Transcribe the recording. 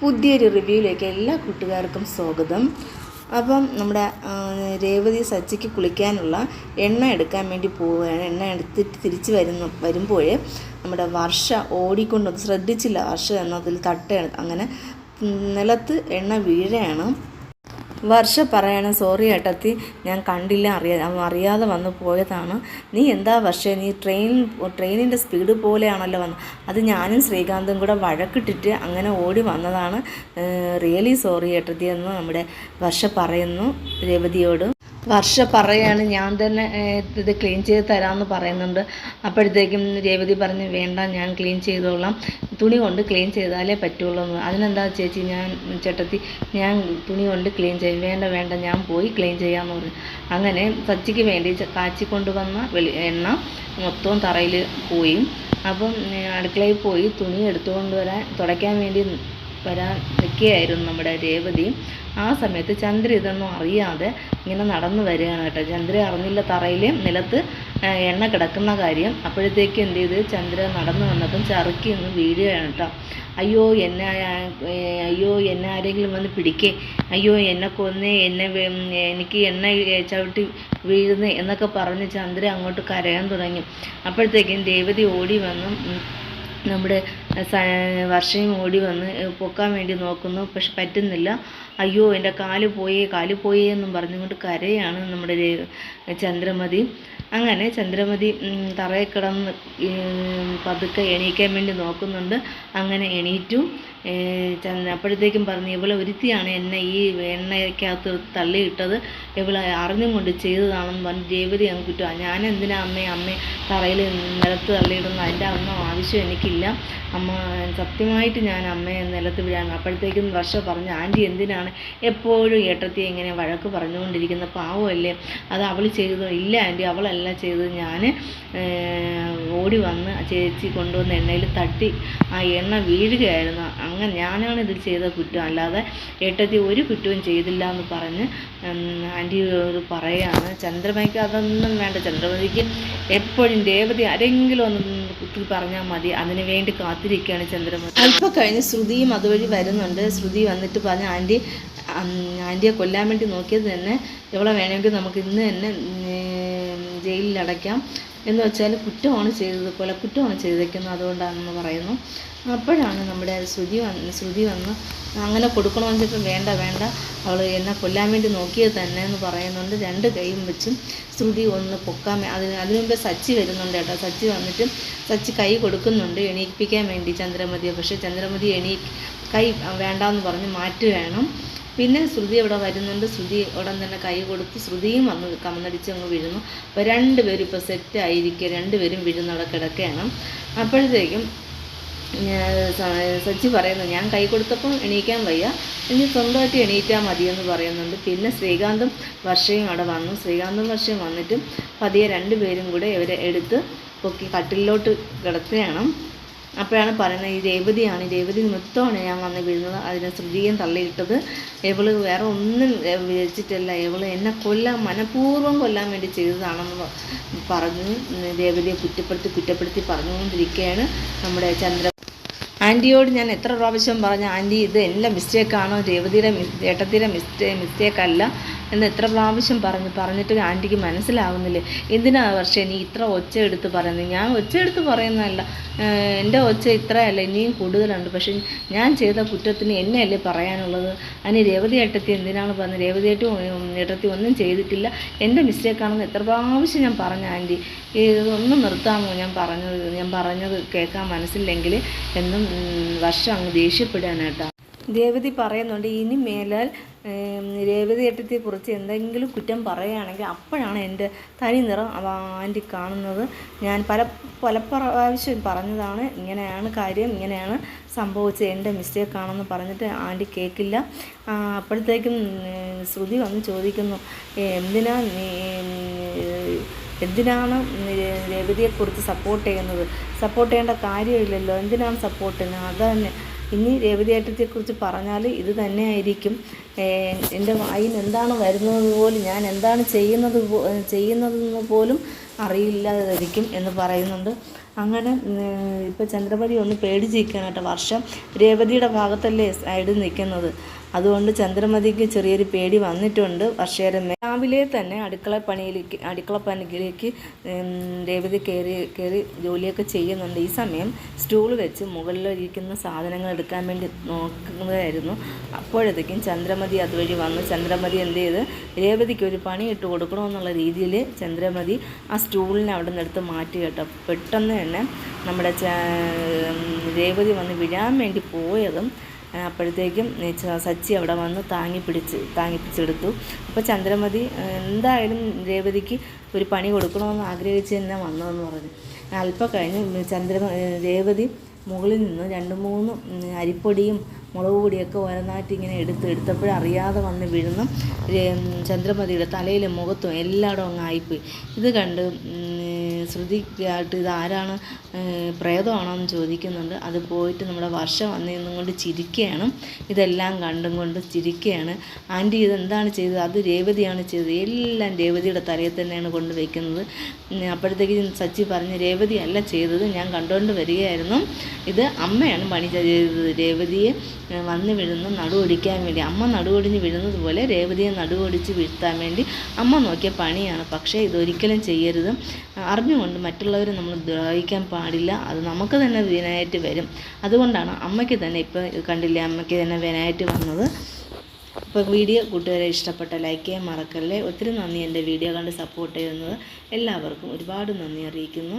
പുതിയൊരു റിവ്യൂയിലേക്ക് എല്ലാ കൂട്ടുകാർക്കും സ്വാഗതം. അപ്പം നമ്മുടെ രേവതി സച്ചിക്ക് കുളിക്കാനുള്ള എണ്ണ എടുക്കാൻ വേണ്ടി പോവുകയാണ്. എണ്ണ എടുത്തിട്ട് തിരിച്ച് വരുന്ന വരുമ്പോൾ നമ്മുടെ വർഷ ഓടിക്കൊണ്ട് ശ്രദ്ധിച്ചില്ല വർഷ എന്നതിൽ തട്ടയാണ് അങ്ങനെ നിലത്ത് എണ്ണ വീഴുകയാണ് വർഷ പറയണം സോറി ഏട്ടത്തി ഞാൻ കണ്ടില്ല അറിയാ അറിയാതെ വന്ന് പോയതാണ്. നീ എന്താ വർഷേ നീ ട്രെയിൻ ട്രെയിനിന്റെ സ്പീഡ് പോലെയാണല്ലോ വന്നത് അത് ഞാനും ശ്രീകാന്തും കൂടെ വഴക്കിട്ടിട്ട് അങ്ങനെ ഓടി വന്നതാണ്. റിയലി സോറി ഏട്ടത്തി എന്ന് നമ്മുടെ വർഷ പറയുന്നു രേവതിയോട്. വർഷ പറയാണ് ഞാൻ തന്നെ ഇത് ക്ലീൻ ചെയ്ത് തരാമെന്ന് പറയുന്നുണ്ട്. അപ്പോഴത്തേക്കും രേവതി പറഞ്ഞ് വേണ്ട ഞാൻ ക്ലീൻ ചെയ്തോളാം. തുണി കൊണ്ട് ക്ലീൻ ചെയ്താലേ പറ്റുള്ളൂ. എന്ന് അതിനെന്താ ചേച്ചി ഞാൻ ചേട്ടത്തി ഞാൻ തുണി കൊണ്ട് ക്ലീൻ ചെയ്യും. വേണ്ട വേണ്ട ഞാൻ പോയി ക്ലീൻ ചെയ്യാമെന്ന് പറഞ്ഞു. അങ്ങനെ സച്ചിക്ക് വേണ്ടി കാച്ചി കൊണ്ടുവന്ന വന്ന വെളി എണ്ണ മൊത്തവും തറയിൽ പോയി. അപ്പം അടുക്കളയിൽ പോയി തുണി എടുത്തുകൊണ്ട് വരാൻ തുടയ്ക്കാൻ വേണ്ടി വരാൻ നിൽക്കുകയായിരുന്നു നമ്മുടെ രേവതി. ആ സമയത്ത് ചന്ദ്ര ഇതൊന്നും അറിയാതെ ഇങ്ങനെ നടന്നു വരികയാണ് കേട്ടോ. ചന്ദ്ര അറിഞ്ഞില്ല തറയിൽ നിലത്ത് എണ്ണ കിടക്കുന്ന കാര്യം. അപ്പോഴത്തേക്ക് എന്ത് ചെയ്ത്? ചന്ദ്ര നടന്നു വന്നപ്പം ചറുക്കി ഒന്ന് വീഴുകയാണ് കേട്ടോ. അയ്യോ എന്നെ അയ്യോ എന്നെ ആരെങ്കിലും വന്ന് പിടിക്കേ. അയ്യോ എന്നെ കൊന്നേ എന്നെ എനിക്ക് എണ്ണ ചവിട്ടി വീഴുന്നേ എന്നൊക്കെ പറഞ്ഞ് ചന്ദ്ര അങ്ങോട്ട് കരയാൻ തുടങ്ങി. അപ്പോഴത്തേക്കും ദേവതി ഓടി വന്നു. നമ്മുടെ വർഷയും ഓടി വന്ന് പൊക്കാൻ വേണ്ടി നോക്കുന്നു. പക്ഷെ പറ്റുന്നില്ല. അയ്യോ എന്റെ കാൽ പോയേ കാൽ പോയേ എന്നും പറഞ്ഞുകൊണ്ട് കരയാണ് നമ്മുടെ ചന്ദ്രമതി. അങ്ങനെ ചന്ദ്രമതി തറയിൽ കിടന്ന് പതുക്കെ എണീക്കാൻ വേണ്ടി നോക്കുന്നുണ്ട്. അങ്ങനെ എണീറ്റു. അപ്പോഴത്തേക്കും പറഞ്ഞു ഇവളെ ഒരുത്തിയാണ് എന്നെ ഈ എണ്ണയ്ക്കകത്ത് തള്ളിയിട്ടത്. ഇവളെ അറിഞ്ഞും കൊണ്ട് ചെയ്തതാണെന്ന് പറഞ്ഞ് രേവതി അങ്ങ് കുറ്റം ഞാൻ എന്തിനാ അമ്മേ അമ്മേ തറയിൽ നിലത്ത് തള്ളിയിടുന്നു അതിന്റെ ഒന്നും ആവശ്യം എനിക്കില്ല. അമ്മ സത്യമായിട്ട് ഞാൻ അമ്മയെ നിലത്ത് വീഴാണ് അപ്പോഴത്തേക്കും വർഷ പറഞ്ഞു ആന്റി എന്തിനാണ് എപ്പോഴും ഏട്ടത്തി ഇങ്ങനെ വഴക്ക് പറഞ്ഞുകൊണ്ടിരിക്കുന്ന പാവമല്ലേ? അത് അവൾ ചെയ്തോ ഇല്ല ആന്റി അവളല്ല ചെയ്തത്. ഞാൻ ഓടി വന്ന് ചേച്ചി കൊണ്ടുവന്ന് എണ്ണയിൽ തട്ടി ആ എണ്ണ വീഴുകയായിരുന്നു. അങ്ങനെ ഞാനാണ് ഇത് ചെയ്ത കുറ്റം. അല്ലാതെ ഏട്ടത്തി ഒരു കുറ്റവും ചെയ്തില്ല എന്ന് പറഞ്ഞ് ആന്റിയോട് പറയാണ് ചന്ദ്രമയ്ക്ക് അതൊന്നും വേണ്ട ചന്ദ്രമതിക്ക് എപ്പോഴും രേവതി ആരെങ്കിലും ഒന്ന് കുത്തി പറഞ്ഞാൽ മതി അതിനു വേണ്ടി കാത്തിരിക്കുകയാണ് ചന്ദ്രമതി അല്പം കഴിഞ്ഞ് ശ്രുതിയും അതുവഴി വരുന്നുണ്ട്. ശ്രുതി വന്നിട്ട് പറഞ്ഞ ആന്റി ആന്റിയെ കൊല്ലാൻ വേണ്ടി നോക്കിയത് തന്നെ എവിടെ വേണമെങ്കിൽ നമുക്ക് ഇന്ന് തന്നെ ജയിലിൽ അടയ്ക്കാം എന്ന് വെച്ചാൽ കുറ്റമാണ് ചെയ്തത് കൊലക്കുറ്റമാണ് ചെയ്തേക്കുന്നത് അതുകൊണ്ടാണെന്ന് പറയുന്നു. അപ്പോഴാണ് നമ്മുടെ ശ്രുതി വന്ന് ശ്രുതി വന്ന് അങ്ങനെ കൊടുക്കണമെന്ന് വെച്ചിട്ട് വേണ്ട വേണ്ട അവൾ എന്നെ കൊല്ലാൻ വേണ്ടി നോക്കിയത് തന്നെ എന്ന് പറയുന്നുണ്ട്. രണ്ട് കൈയും വെച്ചും ശ്രുതി ഒന്ന് പൊക്കാൻ അതിന് അതിനു മുമ്പേ സച്ചി വരുന്നുണ്ട് കേട്ടോ. സച്ചി വന്നിട്ട് സച്ചി കൈ കൊടുക്കുന്നുണ്ട് എണീപ്പിക്കാൻ വേണ്ടി ചന്ദ്രമതിയെ. പക്ഷേ ചന്ദ്രമതി എണീ കൈ വേണ്ടാന്ന് പറഞ്ഞ് മാറ്റുകയാണ് പിന്നെ ശ്രുതി അവിടെ വരുന്നുണ്ട്. ശ്രുതി ഉടൻ തന്നെ കൈ കൊടുത്ത് ശ്രുതിയും വന്ന് കമന്നടിച്ച് അങ്ങ് വീഴുന്നു. അപ്പോൾ രണ്ടുപേരും ഇപ്പോൾ സെറ്റ് ആയിരിക്കുക രണ്ടുപേരും വീഴുന്ന അവിടെ കിടക്കുകയാണ് അപ്പോഴത്തേക്കും സച്ചി പറയുന്നു ഞാൻ കൈ കൊടുത്തപ്പം എണീക്കാൻ വയ്യ. ഇനി സ്വന്തമായിട്ട് എണീറ്റാൽ മതിയെന്ന് പറയുന്നുണ്ട്. പിന്നെ ശ്രീകാന്തും വർഷയും അവിടെ വന്നു. ശ്രീകാന്തും വർഷയും വന്നിട്ടും പതിയെ രണ്ടുപേരും കൂടെ ഇവരെ എടുത്ത് പൊക്കി കട്ടിലോട്ട് കിടത്തുകയാണ് അപ്പോഴാണ് പറയുന്നത് ഈ രേവതിയാണ് രേവതി നൃത്തമാണ് ഞാൻ വന്ന് വീഴുന്നത് അതിനെ ശ്രുതിയും തള്ളിയിട്ടത്. ഇവൾ വേറെ ഒന്നും വിചാരിച്ചിട്ടില്ല. എവൾ എന്നെ കൊല്ലാൻ മനഃപൂർവം കൊല്ലാൻ വേണ്ടി ചെയ്തതാണെന്ന് പറഞ്ഞ് രേവതിയെ കുറ്റപ്പെടുത്തി കുറ്റപ്പെടുത്തി പറഞ്ഞുകൊണ്ടിരിക്കുകയാണ് നമ്മുടെ ചന്ദ്ര. ആന്റിയോട് ഞാൻ എത്ര പ്രാവശ്യം പറഞ്ഞു ആന്റി ഇത് എല്ലാം മിസ്റ്റേക്കാണോ രേവതിയുടെ മിസ് ഏട്ടത്തിയുടെ മിസ്റ്റേ മിസ്റ്റേക്കല്ല എന്ന് എത്ര പ്രാവശ്യം പറഞ്ഞു പറഞ്ഞിട്ട് ആന്റിക്ക് മനസ്സിലാവുന്നില്ലേ? എന്തിനാ പക്ഷേ നീ ഇത്ര ഒച്ച എടുത്ത് പറയുന്നത് ഞാൻ ഒച്ച എടുത്ത് പറയുന്നതല്ല. എന്റെ ഒച്ച ഇത്രയല്ല ഇനിയും കൂടുതലുണ്ട്. പക്ഷെ ഞാൻ ചെയ്ത കുറ്റത്തിന് എന്നെയല്ലേ പറയാനുള്ളത്? അതിന് രേവതി ഏട്ടത്തി എന്തിനാണ് പറഞ്ഞത്? രേവതി ഏട്ടും ഏട്ടത്തി ഒന്നും ചെയ്തിട്ടില്ല. എന്റെ മിസ്റ്റേക്കാണെന്ന് എത്ര പ്രാവശ്യം ഞാൻ പറഞ്ഞു ആന്റി? ഇതൊന്നും നിർത്താമോ ഞാൻ പറഞ്ഞത്? ഞാൻ പറഞ്ഞത് കേൾക്കാൻ മനസ്സില്ലെങ്കിൽ എന്നും വർഷം അങ്ങ് ദേഷ്യപ്പെടാനായിട്ടാ രേവതി പറയുന്നുണ്ട് ഇനി മേലാൽ രേവതി ഏട്ടത്തെക്കുറിച്ച് എന്തെങ്കിലും കുറ്റം പറയുകയാണെങ്കിൽ അപ്പോഴാണ് എന്റെ തനി നിറം ആന്റി കാണുന്നത്. ഞാൻ പല പല പ്രാവശ്യം പറഞ്ഞതാണ് ഇങ്ങനെയാണ് കാര്യം ഇങ്ങനെയാണ് സംഭവിച്ചത് എന്റെ മിസ്റ്റേക്കാണെന്ന് പറഞ്ഞിട്ട് ആന്റി കേൾക്കില്ല അപ്പോഴത്തേക്കും ശ്രുതി വന്ന് ചോദിക്കുന്നു "ഏ, എന്തിനാ നീ എന്തിനാണ് രേവതിയെക്കുറിച്ച് സപ്പോർട്ട് ചെയ്യുന്നത്? സപ്പോർട്ട് ചെയ്യേണ്ട കാര്യമില്ലല്ലോ എന്തിനാണ് സപ്പോർട്ട് ചെയ്യുന്നത്? അത് തന്നെ ഇനി രേവതിയേട്ടത്തെക്കുറിച്ച് പറഞ്ഞാൽ ഇത് തന്നെയായിരിക്കും. എന്റെ വായിൽ എന്താണ് വരുന്നത് പോലും ഞാൻ എന്താണ് ചെയ്യുന്നത് ചെയ്യുന്നതെന്ന് പോലും അറിയില്ലാതിരിക്കും എന്ന് പറയുന്നുണ്ട്. അങ്ങനെ ഇപ്പോൾ ചന്ദ്രമതി ഒന്ന് പേടിച്ചിരിക്കാനായിട്ട് വർഷം. രേവതിയുടെ ഭാഗത്തല്ലേ സൈഡിൽ നിൽക്കുന്നത്. അതുകൊണ്ട് ചന്ദ്രമതിക്ക് ചെറിയൊരു പേടി വന്നിട്ടുണ്ട് വർഷേരമ്മ. രാവിലെ തന്നെ അടുക്കള പണിയിലേക്ക് അടുക്കള പണിയിലേക്ക് രേവതി കയറി കയറി ജോലിയൊക്കെ ചെയ്യുന്നുണ്ട്. ഈ സമയം സ്റ്റൂൾ വെച്ച് മുകളിലിരിക്കുന്ന സാധനങ്ങൾ എടുക്കാൻ വേണ്ടി നോക്കുന്നതായിരുന്നു. അപ്പോഴത്തേക്കും ചന്ദ്രമതി അതുവഴി വന്ന്. ചന്ദ്രമതി എന്ത് ചെയ്ത്? രേവതിക്ക് ഒരു പണി ഇട്ട് കൊടുക്കണമെന്നുള്ള രീതിയിൽ ചന്ദ്രമതി ആ സ്റ്റൂളിനെ അവിടെ നിന്ന് എടുത്ത് മാറ്റി കേട്ടോ. പെട്ടെന്ന് തന്നെ നമ്മുടെ രേവതി വന്ന് വിഴാൻ വേണ്ടി പോയതും അപ്പോഴത്തേക്കും സച്ചി അവിടെ വന്ന് താങ്ങി പിടിച്ച് താങ്ങി പിടിച്ചെടുത്തു അപ്പോൾ ചന്ദ്രമതി എന്തായാലും രേവതിക്ക് ഒരു പണി കൊടുക്കണമെന്ന് ആഗ്രഹിച്ച് തന്നെ വന്നതെന്ന് പറഞ്ഞു. അല്പം കഴിഞ്ഞ് ചന്ദ്ര രേവതി മുകളിൽ നിന്ന് രണ്ട് മൂന്ന് അരിപ്പൊടിയും മുളക് പൊടിയൊക്കെ ഓരോന്നായിട്ട് ഇങ്ങനെ എടുത്ത് എടുത്തപ്പോഴും അറിയാതെ വന്ന് വീഴുന്നു. ചന്ദ്രമതിയുടെ തലയിലും മുഖത്തും എല്ലായിടവും അങ്ങ് ആയിപ്പോയി. ഇത് കണ്ട് ഉം, ഇതാരാണ് പ്രേതമാണോ എന്ന് ചോദിക്കുന്നുണ്ട്. അത് പോയിട്ട് നമ്മുടെ വർഷം വന്നിരുന്നും കൊണ്ട് ചിരിക്കുകയാണ്. ഇതെല്ലാം കണ്ടും കൊണ്ട് ചിരിക്കുകയാണ്. ആന്റി ഇതെന്താണ് ചെയ്തത്? അത് രേവതിയാണ് ചെയ്തത്. എല്ലാം രേവതിയുടെ തലയിൽ തന്നെയാണ് കൊണ്ട് വയ്ക്കുന്നത് ഉം, അപ്പോഴത്തേക്കും സച്ചി പറഞ്ഞ് രേവതി അല്ല ചെയ്തത്. ഞാൻ കണ്ടുകൊണ്ട് വരികയായിരുന്നു. ഇത് അമ്മയാണ് പണി ചെയ്തത്. രേവതിയെ വന്ന് വീഴുന്ന നടുവൊടിക്കാൻ വേണ്ടി. അമ്മ നടുവൊടിഞ്ഞ് വീഴുന്നത് പോലെ രേവതിയെ നടുവൊടിച്ച് വീഴ്ത്താൻ വേണ്ടി അമ്മ നോക്കിയ പണിയാണ്. പക്ഷേ ഇതൊരിക്കലും ചെയ്യരുത്. അറിഞ്ഞുകൊണ്ട് മറ്റുള്ളവരെ നമ്മൾ ദ്രോഹിക്കാൻ പാടില്ല. അത് നമുക്ക് തന്നെ വിനായിട്ട് വരും. അതുകൊണ്ടാണ് അമ്മയ്ക്ക് തന്നെ ഇപ്പോൾ കണ്ടില്ലേ അമ്മയ്ക്ക് തന്നെ വിനായിട്ട് വന്നത്. അപ്പോൾ വീഡിയോ കൂട്ടുകാരെ ഇഷ്ടപ്പെട്ട ലൈക്ക് ചെയ്യാൻ മറക്കല്ലേ. ഒത്തിരി നന്ദി എന്റെ വീഡിയോ കണ്ട് സപ്പോർട്ട് ചെയ്യുന്നത്. എല്ലാവർക്കും ഒരുപാട് നന്ദി അറിയിക്കുന്നു.